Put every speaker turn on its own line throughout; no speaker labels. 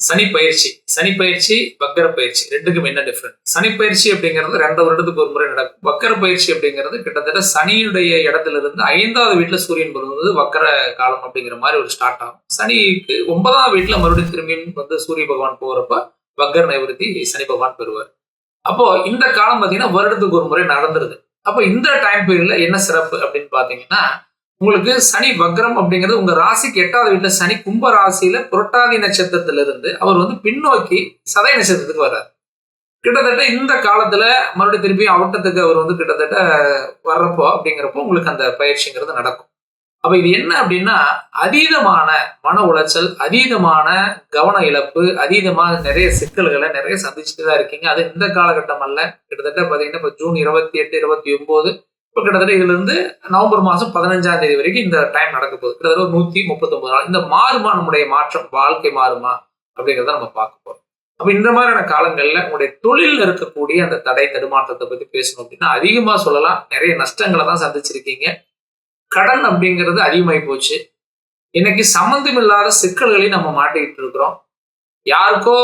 சனி பயிற்சி சனி பயிற்சி வக்கர பயிற்சி ரெண்டுக்கும் என்ன டிஃப்ரெண்ட் சனி பயிற்சி அப்படிங்கிறது ரெண்டு வருடத்துக்கு ஒரு முறை நடக்கும். வக்கர பயிற்சி அப்படிங்கிறது கிட்டத்தட்ட சனியுடைய இடத்துல இருந்து ஐந்தாவது வீட்டுல சூரியன் வருவது வக்கர காலம் அப்படிங்கிற மாதிரி ஒரு ஸ்டார்ட் ஆகும். சனிக்கு ஒன்பதாவது வீட்டுல மறுபடியும் திரும்பியும் வந்து சூரிய பகவான் போகிறப்ப வக்கர நைவர்த்தி சனி பகவான் பெறுவார். அப்போ இந்த காலம் பார்த்தீங்கன்னா வருடத்துக்கு ஒரு முறை நடந்துருது. அப்போ இந்த டைம் பீரியட்ல என்ன சிறப்பு அப்படின்னு பாத்தீங்கன்னா உங்களுக்கு சனி வக்ரம் அப்படிங்கிறது உங்க ராசிக்கு எட்டாவது வீட்டுல சனி கும்ப ராசியில புரட்டாதி நட்சத்திரத்துல இருந்து அவர் வந்து பின்னோக்கி சதய நட்சத்திரத்துக்கு வர்றார். கிட்டத்தட்ட இந்த காலத்துல மறுபடியும் திருப்பி அவட்டத்துக்கு அவர் வந்து கிட்டத்தட்ட வர்றப்போ அப்படிங்கிறப்போ உங்களுக்கு அந்த பயிற்சிங்கிறது நடக்கும். அப்ப இது என்ன அப்படின்னா அதீதமான மன உளைச்சல் அதீதமான கவன இழப்பு அதீதமாக நிறைய சிக்கல்களை நிறைய சந்திச்சுட்டு தான் இருக்கீங்க. அது இந்த காலகட்டம் அல்ல. கிட்டத்தட்ட பாத்தீங்கன்னா இப்போ ஜூன் இருபத்தி எட்டு இருபத்தி ஒன்பது இப்போ கிட்டத்தட்ட இதுலேருந்து நவம்பர் மாதம் பதினஞ்சாம் தேதி வரைக்கும் இந்த டைம் நடக்க போகுது. கிட்டத்தட்ட ஒரு நூற்றி முப்பத்தொம்பது நாள். இந்த மாறுமா நம்முடைய மாற்றம்? வாழ்க்கை மாறுமா? அப்படிங்கிறத நம்ம பார்க்க போகிறோம் அப்போ இந்த மாதிரியான காலங்களில் உங்களுடைய தொழிலில் இருக்கக்கூடிய அந்த தடை தடுமாற்றத்தை பற்றி பேசணும் அப்படின்னா அதிகமாக சொல்லலாம். நிறைய நஷ்டங்களை தான் சந்திச்சிருக்கீங்க. கடன் அப்படிங்கிறது அதிகமாகி போச்சு. இன்னைக்கு சம்மந்தம் இல்லாத சிக்கல்களையும் நம்ம மாட்டிக்கிட்டு இருக்கிறோம். யாருக்கோ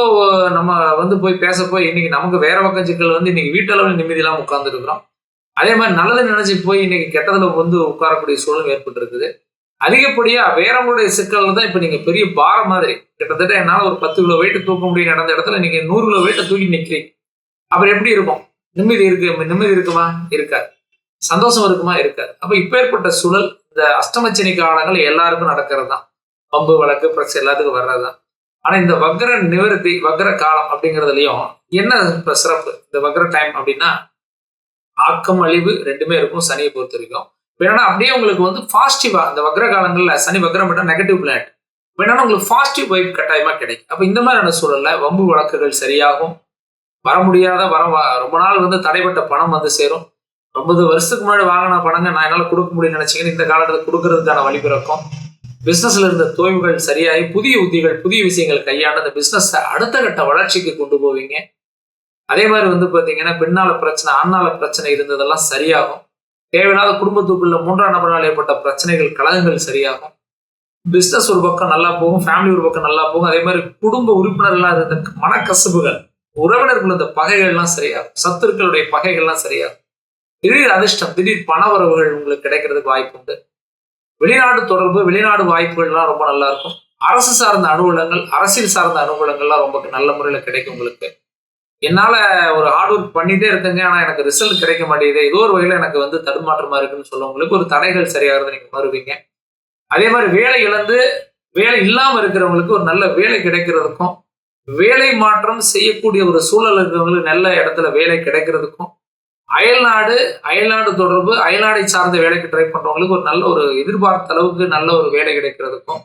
நம்ம வந்து போய் பேச போய் இன்னைக்கு நமக்கு வேற பக்கம் சிக்கல் வந்து இன்னைக்கு வீட்டளவில் நிம்மதியெல்லாம் உட்கார்ந்துருக்குறோம் அதே மாதிரி நல்லது நினைச்சு போய் இன்னைக்கு கெட்டதுல வந்து உட்காரக்கூடிய சூழல் ஏற்பட்டு இருக்குது அதிகப்படியா வேறவங்களுடைய சிக்கலில் தான் இப்ப நீங்க பெரிய பாரம் மாதிரி கிட்டத்தட்ட என்னால ஒரு பத்து கிலோ வெயிட்டு தூக்க முடியும் நடந்த இடத்துல நீங்க நூறு கிலோ வெயிட்டை தூக்கி நிக்கிறீங்க. அப்புறம் எப்படி இருக்கும்? நிம்மதி இருக்கு நிம்மதி இருக்குமா? இருக்காது. சந்தோஷம் இருக்குமா? இருக்காது. அப்ப இப்ப ஏற்பட்ட சூழல் இந்த அஷ்டமச்சனி காலங்கள் எல்லாருக்கும் நடக்கிறது தான். பம்பு வழக்கு பிரச்சனை எல்லாத்துக்கும் வர்றது தான். ஆனா இந்த வக்ர நிவர்த்தி வக்ர காலம் அப்படிங்கிறதுலயும் என்ன இப்போ சிறப்பு? இந்த வக்ர டைம் அப்படின்னா ஆக்கம் அழிவு ரெண்டுமே இருக்கும் சனியை பொறுத்த வரைக்கும். வேணா அப்படியே உங்களுக்கு வந்து பாசிட்டிவா இந்த வக்ர காலங்களில் சனி வக்ரம் பண்ண நெகட்டிவ் பிளானட் வேணா உங்களுக்கு பாசிட்டிவ் வைப் கட்டாயமா கிடைக்கும். அப்போ இந்த மாதிரியான சூழல்ல வம்பு வழக்குகள் சரியாகும். வர முடியாத வர ரொம்ப நாள் வந்து தடைப்பட்ட பணம் வந்து சேரும். ரொம்ப வருஷத்துக்கு முன்னாடி வாங்கின பணங்க நான் என்னால் கொடுக்க முடியும்னு நினைச்சீங்கன்னு இந்த காலத்தில் கொடுக்கறதுக்கான வழி பிறக்கும். இருந்த தோய்வுகள் சரியாகி புதிய உத்திகள் புதிய விஷயங்கள் கையாண்டு அந்த பிஸ்னஸை அடுத்த கட்ட வளர்ச்சிக்கு கொண்டு போவீங்க. அதே மாதிரி வந்து பார்த்தீங்கன்னா பெண்ணால பிரச்சனை ஆண்ணால பிரச்சனை இருந்ததெல்லாம் சரியாகும். தேவையில்லாத குடும்பத்துக்குள்ள மூன்றாம் நபரால் ஏற்பட்ட பிரச்சனைகள் கழகங்கள் சரியாகும். பிஸ்னஸ் ஒரு பக்கம் நல்லா போகும் ஃபேமிலி ஒரு பக்கம் நல்லா போகும். அதே மாதிரி குடும்ப உறுப்பினர்களாக இருந்த மனக்கசப்புகள் உறவினர்கள் இந்த பகைகள்லாம் சரியாகும். சத்துருக்களுடைய பகைகள்லாம் சரியாகும். திடீர் அதிர்ஷ்டம் திடீர் பண உறவுகள் உங்களுக்கு கிடைக்கிறதுக்கு வாய்ப்பு உண்டு. வெளிநாடு தொடர்பு வெளிநாடு வாய்ப்புகள்லாம் ரொம்ப நல்லா இருக்கும். அரசு சார்ந்த அனுகூலங்கள் அரசியல் சார்ந்த அனுகூலங்கள்லாம் ரொம்ப நல்ல முறையில் கிடைக்கும் உங்களுக்கு. என்னால் ஒரு ஹார்ட் ஒர்க் பண்ணிகிட்டே இருக்கேங்க ஆனால் எனக்கு ரிசல்ட் கிடைக்க மாட்டேங்குது. ஏதோ ஒரு வகையில் எனக்கு வந்து தடுமாற்றமாக இருக்குன்னு சொல்லவங்களுக்கு ஒரு தடைகள் சரியாகிறது நீங்கள் உணர்வீங்க. அதே மாதிரி வேலை இழந்து வேலை இல்லாமல் இருக்கிறவங்களுக்கு ஒரு நல்ல வேலை கிடைக்கிறதுக்கும் வேலை மாற்றம் செய்யக்கூடிய ஒரு சூழல் இருக்கிறவங்களுக்கு நல்ல இடத்துல வேலை கிடைக்கிறதுக்கும் அயல்நாடு அயல்நாடு தொடர்பு அயல்நாடை சார்ந்த வேலைக்கு ட்ரை பண்ணுறவங்களுக்கு ஒரு நல்ல ஒரு எதிர்பார்த்த அளவுக்கு நல்ல ஒரு வேலை கிடைக்கிறதுக்கும்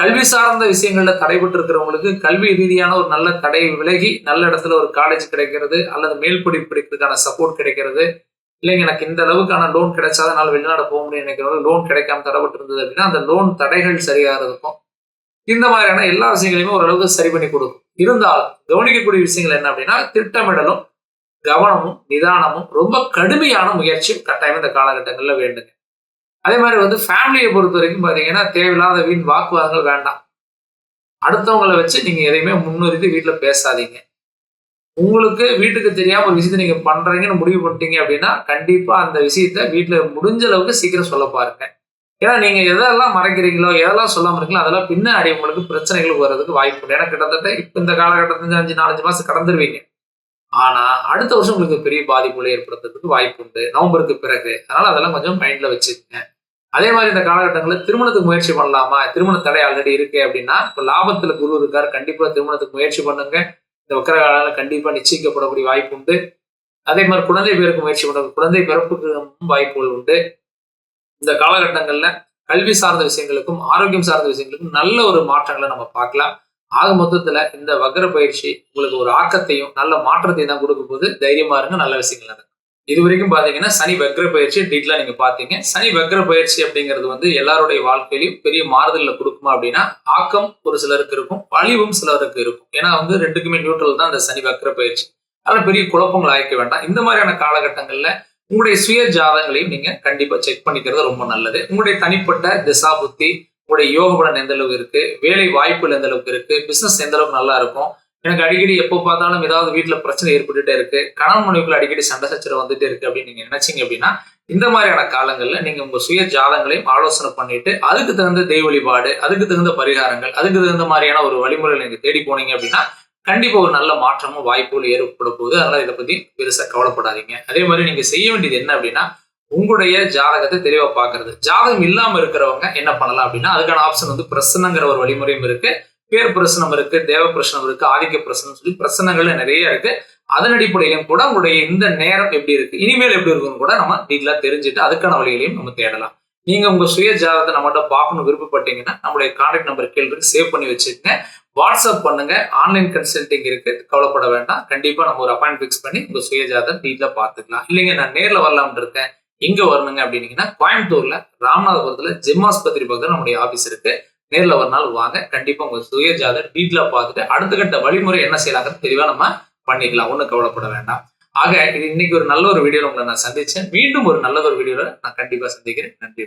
கல்வி சார்ந்த விஷயங்களில் தடைபட்டு இருக்கிறவங்களுக்கு கல்வி ரீதியான ஒரு நல்ல தடை விலகி நல்ல இடத்துல ஒரு காலேஜ் கிடைக்கிறது அல்லது மேல் படிப்பு படிக்கிறதுக்கான சப்போர்ட் கிடைக்கிறது. இல்லைங்க எனக்கு இந்த அளவுக்கான லோன் கிடைச்சாதான் என்னால் வெளிநாடு போக முடியும் நினைக்கிறவங்க லோன் கிடைக்காம தடைபட்டு இருந்தது அப்படின்னா அந்த லோன் தடைகள் சரியாக இருக்கும். இந்த மாதிரியான எல்லா விஷயங்களையுமே ஓரளவுக்கு சரி பண்ணி கொடுக்கும். இருந்தாலும் கவனிக்கக்கூடிய விஷயங்கள் என்ன அப்படின்னா திட்டமிடலும் கவனமும் நிதானமும் ரொம்ப கடுமையான முயற்சியும் கட்டாயம் இந்த காலகட்டங்களில் வேண்டுங்க. அதே மாதிரி வந்து ஃபேமிலியை பொறுத்த வரைக்கும் பார்த்தீங்கன்னா தேவையில்லாத வீண் வாக்குவாதங்கள் வேண்டாம். அடுத்தவங்களை வச்சு நீங்கள் எதையுமே முன்னிறுத்தி வீட்டில் பேசாதீங்க. உங்களுக்கு வீட்டுக்கு தெரியாம ஒரு விஷயத்த நீங்க பண்றீங்கன்னு முடிவு பண்ணிட்டீங்க அப்படின்னா கண்டிப்பா அந்த விஷயத்த வீட்டுல முடிஞ்ச அளவுக்கு சீக்கிரம் சொல்ல பாருங்க. ஏன்னா நீங்க எதெல்லாம் மறைக்கிறீங்களோ எதெல்லாம் சொல்லாம இருக்கீங்களோ அதெல்லாம் பின்னாடி உங்களுக்கு பிரச்சனைகள் வர்றதுக்கு வாய்ப்பு உண்டு. ஏன்னா கிட்டத்தட்ட இப்ப இந்த காலகட்டத்துல அஞ்சு நாலஞ்சு மாசம் கடந்துருவீங்க. ஆனா அடுத்த வருஷம் உங்களுக்கு பெரிய பாதிப்புகளை ஏற்படுத்துறதுக்கு வாய்ப்பு உண்டு. நவம்பருக்கு பிறகு. அதனால அதெல்லாம் கொஞ்சம் மைண்ட்ல வச்சுக்கோங்க. அதே மாதிரி இந்த காலகட்டங்களில் திருமணத்துக்கு முயற்சி பண்ணலாமா? திருமண தடை ஆல்ரெடி இருக்கு அப்படின்னா இப்போ லாபத்துல குரு இருக்கார் கண்டிப்பா திருமணத்துக்கு முயற்சி பண்ணுங்க. இந்த வக்கர காலம் கண்டிப்பா நிச்சயிக்கப்படக்கூடிய வாய்ப்பு உண்டு. அதே மாதிரி குழந்தை பேருக்கு முயற்சி பண்ணுறது குழந்தை பிறப்புக்கு வாய்ப்புகள் உண்டு. இந்த காலகட்டங்கள்ல கல்வி சார்ந்த விஷயங்களுக்கும் ஆரோக்கியம் சார்ந்த விஷயங்களுக்கும் நல்ல ஒரு மாற்றங்களை நம்ம பார்க்கலாம். ஆக மொத்தத்துல இந்த வக்ர பயிற்சி உங்களுக்கு ஒரு ஆக்கத்தையும் நல்ல மாற்றத்தையும் தான் கொடுக்கும் போது தைரியமா இருங்க நல்ல விஷயங்கள் நடக்கும். இது வரைக்கும் பாத்தீங்கன்னா சனி வக்ர பயிற்சி டீட்டெயிலா நீங்க பாத்தீங்க. சனி வக்ர பயிற்சி அப்படிங்கிறது வந்து எல்லாருடைய வாழ்க்கையிலும் பெரிய மாறுதலில் கொடுக்குமா அப்படின்னா ஆக்கம் ஒரு சிலருக்கு இருக்கும் பழிவும் சிலருக்கு இருக்கும். ஏன்னா வந்து ரெண்டுக்குமே நியூட்ரல் தான் இந்த சனி வக்ர பயிற்சி. அதனால பெரிய குழப்பங்கள் ஆயிக்க வேண்டாம். இந்த மாதிரியான காலகட்டங்கள்ல உங்களுடைய சுய ஜாதகங்களையும் நீங்க கண்டிப்பா செக் பண்ணிக்கிறது ரொம்ப நல்லது. உங்களுடைய தனிப்பட்ட திசா புத்தி உங்களுடைய யோக பலன் எந்த அளவுக்கு இருக்கு? வேலை வாய்ப்புகள் எந்த அளவுக்கு இருக்கு? பிசினஸ் எந்த அளவுக்கு நல்லா இருக்கும்? எனக்கு அடிக்கடி எப்போ பார்த்தாலும் ஏதாவது வீட்டில் பிரச்சனை ஏற்பட்டுட்டே இருக்கு. கணவன் மனைவிக்குள்ள அடிக்கடி சண்டை சச்சரவு வந்துட்டே இருக்கு அப்படின்னு நீங்க நினைச்சீங்க அப்படின்னா இந்த மாதிரியான காலங்களில் நீங்க உங்க சுய ஜாதங்களையும் ஆலோசனை பண்ணிட்டு அதுக்கு தகுந்த தெய்வ வழிபாடு அதுக்கு தகுந்த பரிகாரங்கள் அதுக்கு தகுந்த மாதிரியான ஒரு வழிமுறைகள் நீங்க தேடி போனீங்க அப்படின்னா கண்டிப்பா ஒரு நல்ல மாற்றமும் வாய்ப்புகள் ஏற்பட போகுது. அதனால இதை பத்தி பெருசா கவலைப்படாதீங்க. அதே மாதிரி நீங்க செய்ய வேண்டியது என்ன அப்படின்னா உங்களுடைய ஜாதகத்தை தெளிவா பாக்குறது ஜாதகம் இல்லாம இருக்கிறவங்க என்ன பண்ணலாம் அப்படின்னா அதுக்கான ஆப்ஷன் வந்து பிரசனங்கிற ஒரு வழிமுறையும் இருக்கு. பேர் பிரசனம் இருக்கு தேவ பிரசனம் இருக்கு ஆதிக்க பிரசனம் சொல்லி பிரசனங்கள் நிறைய இருக்கு. அதன் அடிப்படையிலும் கூட உங்களுடைய இந்த நேரம் எப்படி இருக்கு இனிமேல் எப்படி இருக்குன்னு கூட நம்ம டீட்டெயிலாக தெரிஞ்சுட்டு அதுக்கான வழிகளையும் நம்ம தேடலாம். நீங்க உங்க சுய ஜாதகத்தை நம்மகிட்ட பார்க்கணும் விருப்பப்பட்டீங்கன்னா நம்மளுடைய கான்டாக்ட் நம்பர் கேள்வி சேவ் பண்ணி வச்சுக்கோங்க. வாட்ஸ்அப் பண்ணுங்க. ஆன்லைன் கன்சல்டிங் இருக்கு. கவலைப்பட வேண்டாம். கண்டிப்பா நம்ம ஒரு அப்பாயிண்ட் ஃபிக்ஸ் பண்ணி உங்க சுய ஜாதகம் டீட்டெயிலா பார்த்துக்கலாம். இல்லைங்க நான் நேர்ல வரலாம்னு இருக்கேன். எங்க வரணுங்க அப்படின்னீங்கன்னா கோயம்புத்தூர்ல ராமநாதபுரத்துல ஜெம் ஆஸ்பத்திரி பக்கத்துல நம்முடைய ஆபீஸ் இருக்கு. நேர்ல ஒரு நாள் வாங்க. கண்டிப்பா உங்க சுய ஜாதகம் டீட்டெயிலா பார்த்துட்டு அடுத்த கட்ட வழிமுறை என்ன செய்யலாங்கிறது தெளிவா நம்ம பண்ணிக்கலாம். ஒன்றும் கவலைப்பட வேண்டாம். ஆக இது இன்னைக்கு ஒரு நல்ல ஒரு வீடியோவில் உங்களை நான் சந்திச்சேன். மீண்டும் ஒரு நல்ல ஒரு வீடியோவில் நான் கண்டிப்பா சந்திக்கிறேன். நன்றி